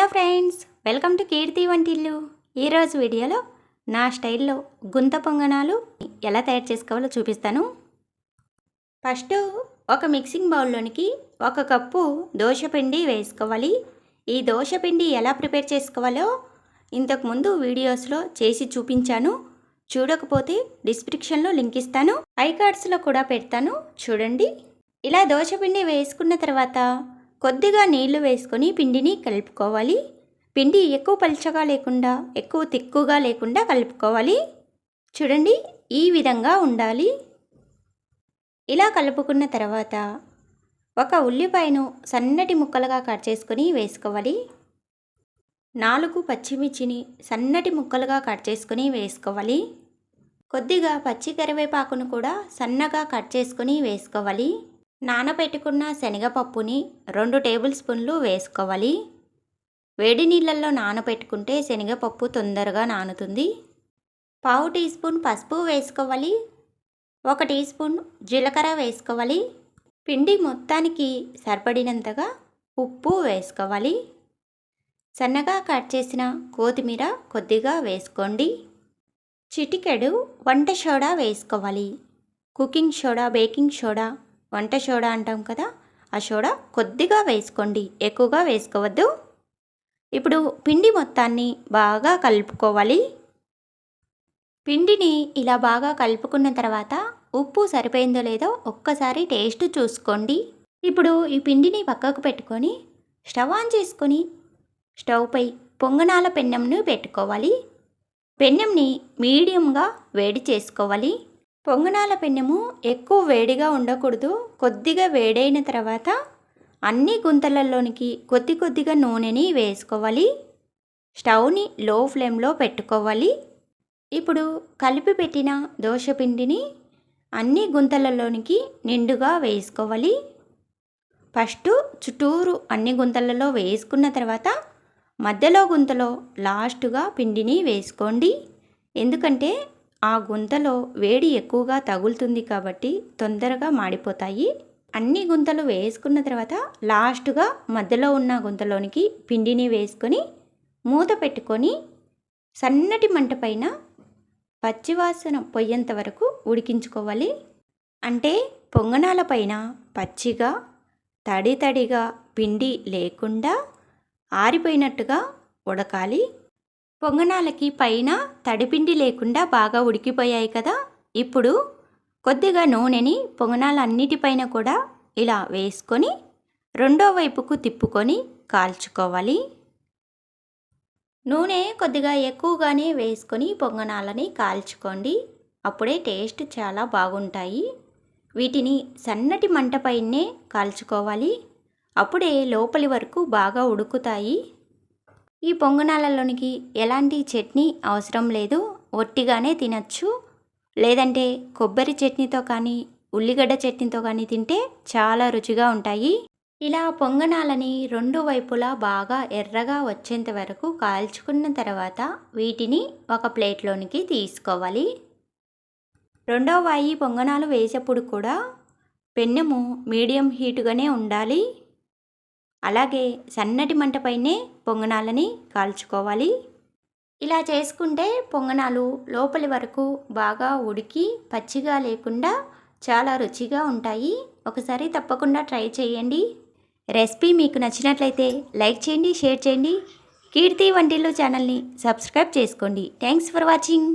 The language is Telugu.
Hello friends welcome to Keerthi Vantillu. ఈరోజు వీడియోలో నా స్టైల్లో గుంత పొంగనాలు ఎలా తయారు చేసుకోవాలో చూపిస్తాను. ఫస్ట్ ఒక మిక్సింగ్ బౌల్లోనికి ఒక కప్పు దోశపిండి వేసుకోవాలి. ఈ దోశపిండి ఎలా ప్రిపేర్ చేసుకోవాలో ఇంతకుముందు వీడియోస్లో చేసి చూపించాను. చూడకపోతే డిస్క్రిప్షన్లో లింక్ ఇస్తాను. ఐ కార్డ్స్లో కూడా పెడతాను. చూడండి. ఇలా దోశపిండి వేసుకున్న తర్వాత కొద్దిగా నీళ్ళు వేసుకొని పిండిని కలుపుకోవాలి. పిండి ఎక్కువ పలుచగా లేకుండా ఎక్కువ తిక్కుగా లేకుండా కలుపుకోవాలి. చూడండి ఈ విధంగా ఉండాలి. ఇలా కలుపుకున్న తర్వాత ఒక ఉల్లిపాయను సన్నటి ముక్కలుగా కట్ చేసుకొని వేసుకోవాలి. నాలుగు పచ్చిమిర్చిని సన్నటి ముక్కలుగా కట్ చేసుకొని వేసుకోవాలి. కొద్దిగా పచ్చి కరివేపాకును కూడా సన్నగా కట్ చేసుకొని వేసుకోవాలి. నానబెట్టుకున్న శనగపప్పుని రెండు టేబుల్ స్పూన్లు వేసుకోవాలి. వేడి నీళ్ళల్లో నానబెట్టుకుంటే శనగపప్పు తొందరగా నానుతుంది. పావు టీ స్పూన్ పసుపు వేసుకోవాలి. ఒక టీ స్పూన్ జీలకర్ర వేసుకోవాలి. పిండి మొత్తానికి సరిపడినంతగా ఉప్పు వేసుకోవాలి. సన్నగా కట్ చేసిన కొత్తిమీర కొద్దిగా వేసుకోండి. చిటికెడు వంట సోడా వేసుకోవాలి. కుకింగ్ సోడా బేకింగ్ సోడా వంట సోడా అంటాం కదా? ఆ సోడా కొద్దిగా వేసుకోండి. ఎక్కువగా వేసుకోవద్దు. ఇప్పుడు పిండి మొత్తాన్ని బాగా కలుపుకోవాలి. పిండిని ఇలా బాగా కలుపుకున్న తర్వాత ఉప్పు సరిపోయిందో లేదో ఒక్కసారి టేస్ట్ చూసుకోండి. ఇప్పుడు ఈ పిండిని పక్కకు పెట్టుకొని స్టవ్ ఆన్ చేసుకొని స్టవ్పై పొంగనాల పెన్నెంను పెట్టుకోవాలి. పెన్నెంని మీడియంగా వేడి చేసుకోవాలి. పొంగనాల పెన్నెము ఎక్కువ వేడిగా ఉండకూడదు. కొద్దిగా వేడైన తర్వాత అన్ని గుంతలలోనికి కొద్ది కొద్దిగా నూనెని వేసుకోవాలి. స్టవ్ని లో ఫ్లేమ్లో పెట్టుకోవాలి. ఇప్పుడు కలిపి పెట్టిన దోశపిండిని అన్ని గుంతలలోనికి నిండుగా వేసుకోవాలి. ఫస్ట్ చుట్టూరు అన్ని గుంతలలో వేసుకున్న తర్వాత మధ్యలో గుంతలో లాస్ట్గా పిండిని వేసుకోండి. ఎందుకంటే ఆ గుంతలో వేడి ఎక్కువగా తగులుతుంది కాబట్టి తొందరగా మాడిపోతాయి. అన్ని గుంతలు వేసుకున్న తర్వాత లాస్ట్గా మధ్యలో ఉన్న గుంతలోనికి పిండిని వేసుకొని మూత పెట్టుకొని సన్నటి మంట పైన పచ్చివాసన పొయ్యేంత వరకు ఉడికించుకోవాలి. అంటే పొంగనాల పైన పచ్చిగా తడి తడిగా పిండి లేకుండా ఆరిపోయినట్టుగా ఉడకాలి. పొంగనాలకి పైన తడిపిండి లేకుండా బాగా ఉడికిపోయాయి కదా. ఇప్పుడు కొద్దిగా నూనెని పొంగనాలన్నిటిపైన కూడా ఇలా వేసుకొని రెండో వైపుకు తిప్పుకొని కాల్చుకోవాలి. నూనె కొద్దిగా ఎక్కువగానే వేసుకొని పొంగనాలని కాల్చుకోండి. అప్పుడే టేస్ట్ చాలా బాగుంటాయి. వీటిని సన్నటి మంటపైనే కాల్చుకోవాలి. అప్పుడే లోపలి వరకు బాగా ఉడుకుతాయి. ఈ పొంగనాలలోనికి ఎలాంటి చట్నీ అవసరం లేదు. ఒట్టిగానే తినచ్చు. లేదంటే కొబ్బరి చట్నీతో కానీ ఉల్లిగడ్డ చట్నీతో కానీ తింటే చాలా రుచిగా ఉంటాయి. ఇలా పొంగనాలని రెండు వైపులా బాగా ఎర్రగా వచ్చేంత వరకు కాల్చుకున్న తర్వాత వీటిని ఒక ప్లేట్లోనికి తీసుకోవాలి. రెండవ వాయి పొంగనాలు వేసేప్పుడు కూడా పెన్నెము మీడియం హీటుగానే ఉండాలి. అలాగే సన్నటి మంటపైనే పొంగనాలని కాల్చుకోవాలి. ఇలా చేసుకుంటే పొంగనాలు లోపలి వరకు బాగా ఉడికి పచ్చిగా లేకుండా చాలా రుచిగా ఉంటాయి. ఒకసారి తప్పకుండా ట్రై చేయండి. రెసిపీ మీకు నచ్చినట్లయితే లైక్ చేయండి షేర్ చేయండి. కీర్తి వంటిల్లో ఛానల్ని సబ్స్క్రైబ్ చేసుకోండి. Thanks for watching.